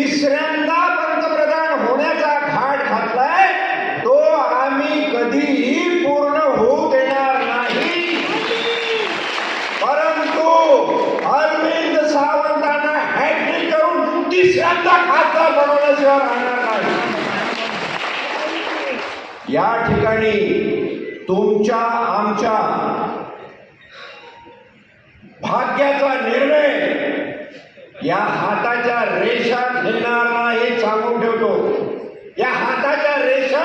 तिसऱ्यांदा पंतप्रधान होण्याचा घाट घातलाय तो आम्ही कधीही पूर्ण होऊ देणार नाही. परंतु अरविंद सावंतांना हॅट्रिक करून तिसऱ्यांदा खासदार बनवल्याशिवाय राहणार नाही. या ठिकाणी तुमच्या आमच्या भाग्याचा निर्णय या हाताच्या रेषा घेणार नाही सांगून ठेवतो. या हाताच्या रेषा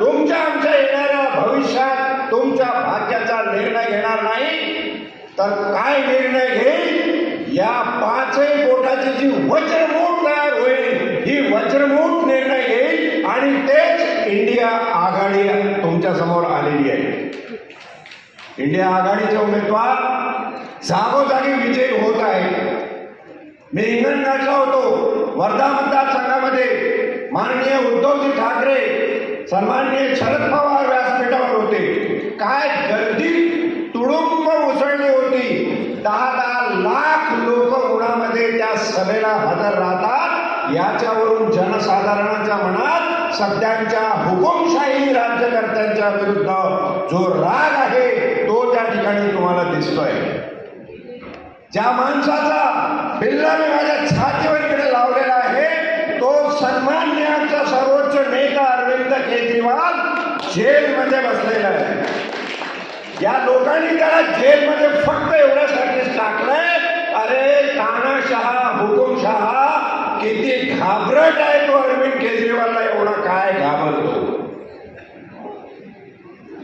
तुमच्या आमच्या येणाऱ्या भविष्यात तुमच्या भाग्याचा निर्णय घेणार नाही. तर काय निर्णय घेईल? या पाचही बोटाची जी वज्रमूठ तयार होईल ही वज्रमूठ निर्णय घेईल आणि तेच इंडिया आघाडी तुमच्यासमोर आलेली आहे. इंडिया आघाडीचे उमेदवार जागोजागी विजयी होत आहे मी हिंगणघाटला होतो. वर्धा मतदारसंघामध्ये माननीय उद्धवजी ठाकरे सन्माननीय शरद पवार व्यासपीठावर होते. काय गर्दी तुडुंब उसळली होती. दहा दहा लाख लोक उन्हामध्ये त्या सभेला हजर राहतात. याच्यावरून जनसाधारणाच्या मनात सध्याच्या हुकुमशाही राज्यकर्त्यांच्या विरुद्ध जो राग आहे तो त्या ठिकाणी तुम्हाला दिसतोय. ज्या माणसाचा बिल्ला मी माझ्या छातीवर इकडे लावलेला आहे. तो सन्मान्य आमचा सर्वोच्च नेता अरविंद केजरीवाल जेलमध्ये बसलेला आहे. या लोकांनी त्याला जेलमध्ये फक्त एवढ्यासाठीच टाकलंय. अरे तानाशहा हुकुमशहा किती घाबरट आहे तो अरविंद केजरीवालला. एवढा काय घाबरतो?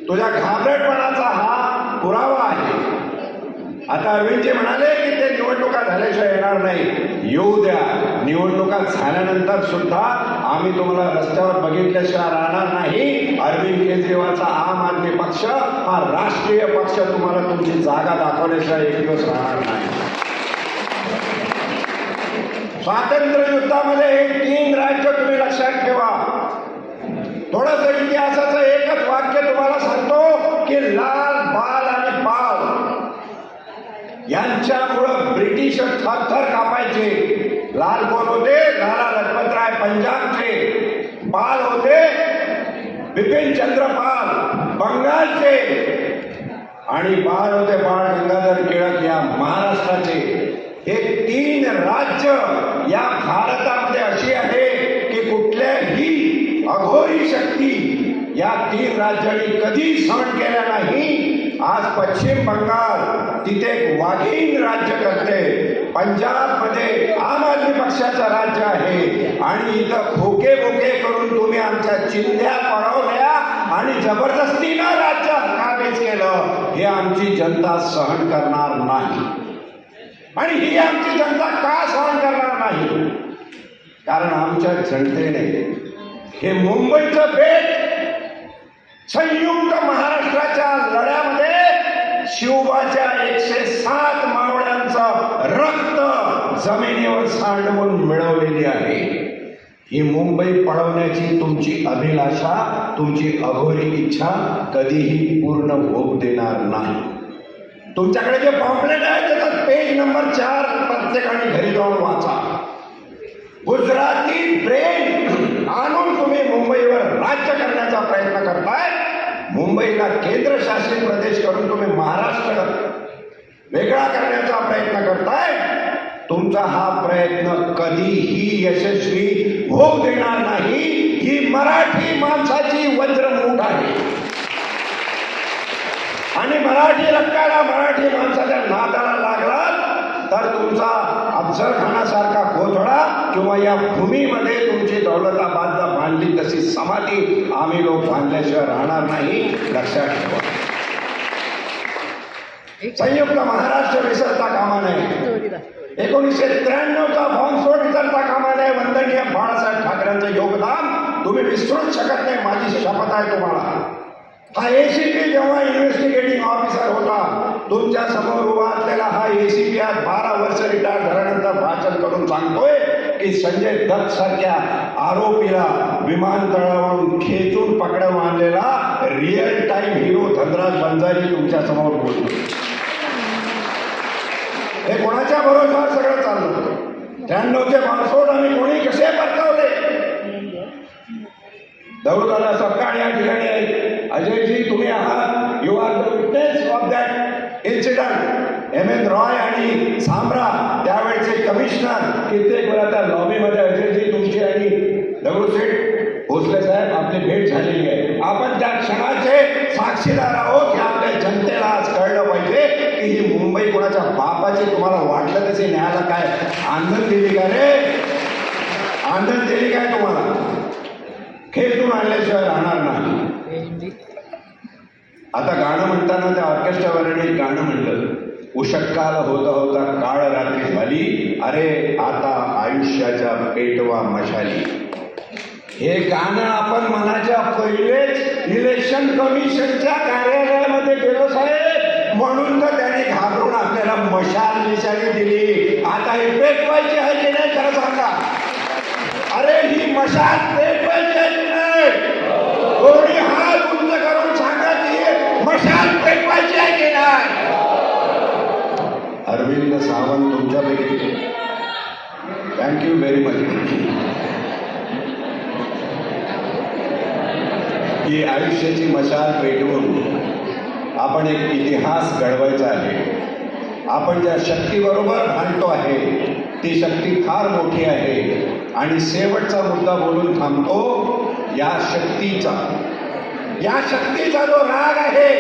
तुझ्या घाबरटपणाचा हा पुरावा आहे. आता अरविंदजी म्हणाले की ते निवडणुका झाल्याशिवाय येणार नाही. येऊ द्या. निवडणुका झाल्यानंतर सुद्धा आम्ही तुम्हाला रस्त्यावर बघितल्याशिवाय राहणार नाही. अरविंद केजरीवालचा आम आदमी पक्ष हा राष्ट्रीय पक्ष तुम्हाला तुमची जागा दाखवल्याशिवाय एक दिवस राहणार नाही. स्वातंत्र्य युद्धामध्ये हे तीन राज्य तुम्ही लक्षात ठेवा. थोडस इतिहासाचं एकच वाक्य तुम्हाला सांगतो की लाल बाल आणि पाल यांच्यामुळं ब्रिटिश थरथर कापायचे. लाल कोण होते? लाला लजपतराय पंजाबचे. पाल होते? बिपिन चंद्र पाल बंगालचे. आणि बाळ होते बाळ गंगाधर टिळक या महाराष्ट्राचे. हे तीन राज्य या भारतामध्ये अशी आहे की कुठल्याही अघोरी शक्ती या तीन राज्यांनी कधी सहन केल्या नाही. आज पश्चिम बंगाल तिथे वाघीन वाघीण राज्य करते. पंजाबमध्ये आम आदमी पक्षाचं राज्य आहे. आणि इथं खोके बोके करून तुम्ही आमच्या चिंध्या पळवल्या आणि जबरदस्तीनं राज्यात काबीज केलं. हे आमची जनता सहन करणार नाही. आणि ही आमची जनता का सहन करणार नाही? कारण आमच्या जनतेने हे मुंबईचं बेट संयुक्त महाराष्ट्राच्या लढ्यामध्ये शिवबाच्या एकशे सात मावळ्यांचं रक्त जमिनीवर सांडवून मिळवलेली आहे. ही मुंबई पळवण्याची तुमची अभिलाषा तुमची अघोरी इच्छा कधीही पूर्ण होऊ देणार नाही. तुमच्याकडे जे पॉम्पलेट आहे त्याचा पेज नंबर चार प्रत्येकाने घरी जाऊन वाचा. गुजराती ब्रेन आणून मुंबईवर राज्य करण्याचा प्रयत्न करताय मुंबईला केंद्रशासित प्रदेश करून तुम्ही महाराष्ट्र वेगळा करण्याचा प्रयत्न करताय. तुमचा हा प्रयत्न कधीही यशस्वी होऊ देणार नाही. ही मराठी माणसाची वज्रमूठ आहे. आणि मराठी रक्काला मराठी माणसाच्या नादाला लागला तर तुमचा अफजल खानासारखा किंवा या भूमीमध्ये तुमची दौलताबादला बांधली तशी समाधी आम्ही लोक बांधल्याशिवाय राहणार नाही लक्षात ठेवा. संयुक्त महाराष्ट्र विसरता कामा नये. एकोणीसशे त्र्याण्णवचा बॉम्बस्फोट विसरता कामा नये. वंदनीय बाळासाहेब ठाकरेंचं योगदान तुम्ही विसरूच शकत नाही. माझी शपथ आहे तुम्हाला. हा एसीपी जेव्हा इन्व्हेस्टिगेटिंग ऑफिसर होता तुमच्यासमोर उभा असलेला हा एसीपी आज बारा वर्ष रिटायर झाल्यानंतर भाषण करून सांगतोय. की संजय दत्त सारख्या आरोपीला विमानतळावरून खेचून पकडा मारलेला real time hero Dhanraj Banjari तुमच्यासमोर बोलतो. हे कोणाच्या भरोशावर सगळं चाललं? त्र्याण्णवचे मार्सोड आम्ही कोणी कसे परतावले दौलताना सपकाळ या ठिकाणी आहे. अजयजी तुम्ही आहात. You are the witness of that incident M N Roy आणि सांभरा त्यावेळचे कमिशनर कित्येक वेळा त्या लॉबीमध्ये अजयजी तुमची आणि दगडूशेठ भोसले साहेब आपली भेट झालेली आहे. आपण त्या क्षणाचे साक्षीदार आहोत हे आपल्या जनतेला आज कळलं पाहिजे की ही मुंबई कोणाच्या बापाची तुम्हाला वाटलं तसे न्यायला काय आनंद दिली का रे? आनंद दिली काय तुम्हाला? खेचून आणल्याशिवाय राहणार नाही. आता गाणं म्हणताना त्या ऑर्केस्ट्रावाल्याने गाणं म्हणलं. उषक्काल होता होता काळ रात्री झाली. अरे आता आयुष्याच्या पेटवा मशाली. हे गाणं आपण मनाच्या पहिलेच इलेक्शन कमिशनच्या कार्यालयामध्ये गेलो साहेब. म्हणून तर त्याने घाबरून आपल्याला मशाल मिशाली दिली. आता हे पेटवायची आहे की नाही खरं सांगा. अरे ही मशाल पेटवायची आहे की नाही कोणी हात उंच करून सांगा की ही मशाल पेटवायची आहे की नाही Arvind Sawant thank you very much ही आयुष्याची मशाल पेटवून आपण एक इतिहास घडवायचा आहे. आपण ज्या शक्तीबरोबर आणतो आहे ती शक्ती फार मोठी आहे आणि शेवटचा मुद्दा बोलून थांबतो या शक्तीचा. या शक्तीचा जो राग आहे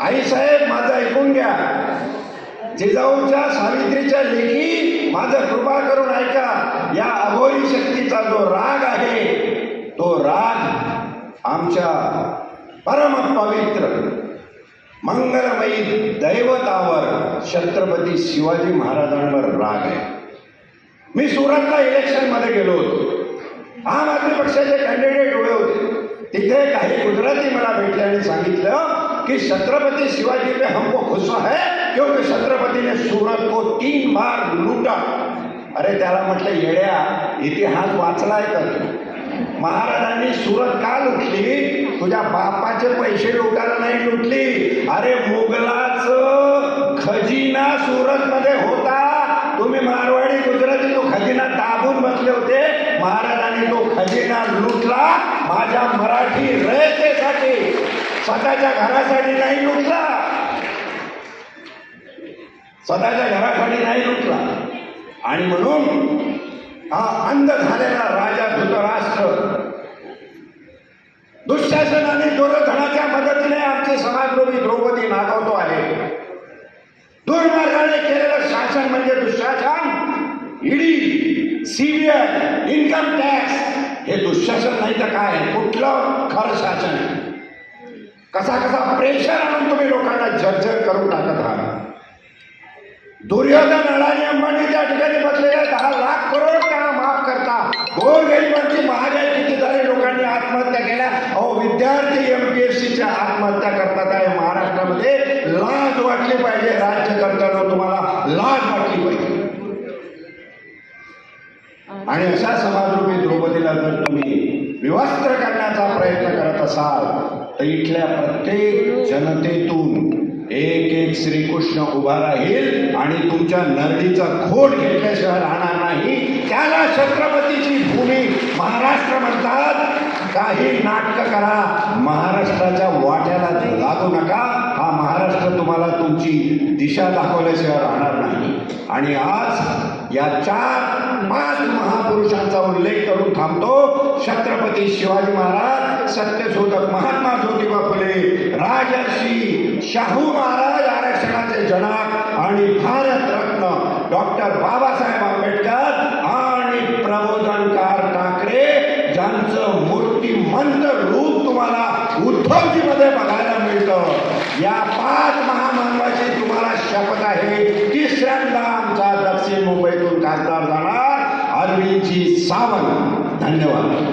आई साहेब माझा ऐकून घ्या. जिजाऊच्या सावित्रीच्या लेखी माझं कृपा करून ऐका. या अघोरी शक्तीचा जो राग आहे तो राग आमच्या परम पवित्र मंगलमयी दैवतावर छत्रपती शिवाजी महाराजांवर राग आहे. मी सुरतला इलेक्शनमध्ये गेलो होतो. आम आदमी पक्षाचे कॅन्डिडेट उभे होते. तिथे काही गुजराती मला भेटले आणि सांगितलं की छत्रपती शिवाजी पे हमको खुश है क्योंकि छत्रपति ने सूरत को तीन बार लूटा. अरे त्याला म्हटलं येड्या इतिहास वाचलाय का तू? महाराजांनी सुरत का लुटली? तुझ्या बापाचे पैसे लुटायला नाही लुटली. अरे मुघलाच खजिना सुरत मध्ये होता. तुम्ही मारवाडी गुजराती तो खजिना दाबून बसले होते. महाराजांनी तो खजिना लुटला. माझ्या मराठी रयतेसाठी स्वतःच्या घरासाठी नाही लुटला. स्वतःच्या घराखाली नाही लुटला. आणि म्हणून हा अंध झालेला राजा धृतराष्ट्र दुःशासन आणि दुर्योधनाच्या मदतीने आमचे समाजलोभी द्रौपदी नागवतो आहे. दुर्मार्गाने केलेलं शासन म्हणजे दुःशासन. ईडी सीबीआय इन्कम टॅक्स हे दुःशासन नाही तर काय? कुठलं खरं शासन? कसा कसा प्रेशर आणून तुम्ही लोकांना जर्जर करून टाकत आहात दुर्योधन अडाणी अंबानी त्या ठिकाणी बसलेल्या दहा लाख करोड त्यांना माफ करता. गोरगरिबांची महागाई किती झाली लोकांनी आत्महत्या केल्या. अहो विद्यार्थी एम पी एस सीच्या आत्महत्या करतात आहे महाराष्ट्रामध्ये लाज वाटली पाहिजे. राज्य करताना तुम्हाला लाज वाटली पाहिजे. आणि अशा समाजरूपी द्रौपदीला जर तुम्ही विवस्त्र करण्याचा प्रयत्न करत असाल तर इथल्या प्रत्येक जनतेतून एक एक श्रीकृष्ण उभा राहील आणि तुमच्या नरडीचा खोट घेतल्याशिवाय राहणार नाही. त्याला छत्रपतीची भूमी महाराष्ट्र म्हणतात. काही नाटक करा. महाराष्ट्राच्या वाट्याला लागू नका. हा महाराष्ट्र तुम्हाला तुमची दिशा दाखवल्याशिवाय राहणार नाही. आणि आज या चार पाच महापुरुषांचा उल्लेख करून थांबतो. छत्रपती शिवाजी महाराज सत्यशोधक महात्मा ज्योतिबा फुले राजर्षी शाहू महाराज आरक्षणाचे जनक आणि भारतरत्न डॉक्टर बाबासाहेब आंबेडकर आणि प्रबोधनकार ठाकरे ज्यांचं मूर्तिमंत रूप तुम्हाला उद्धवजीमध्ये बघायला मिळतं. या पाच महामानवाची तुम्हाला शपथ आहे. तिसऱ्यांदा आमचा दक्षिण मुंबईतून खासदार जाणार अरविंदजी सावंत. धन्यवाद.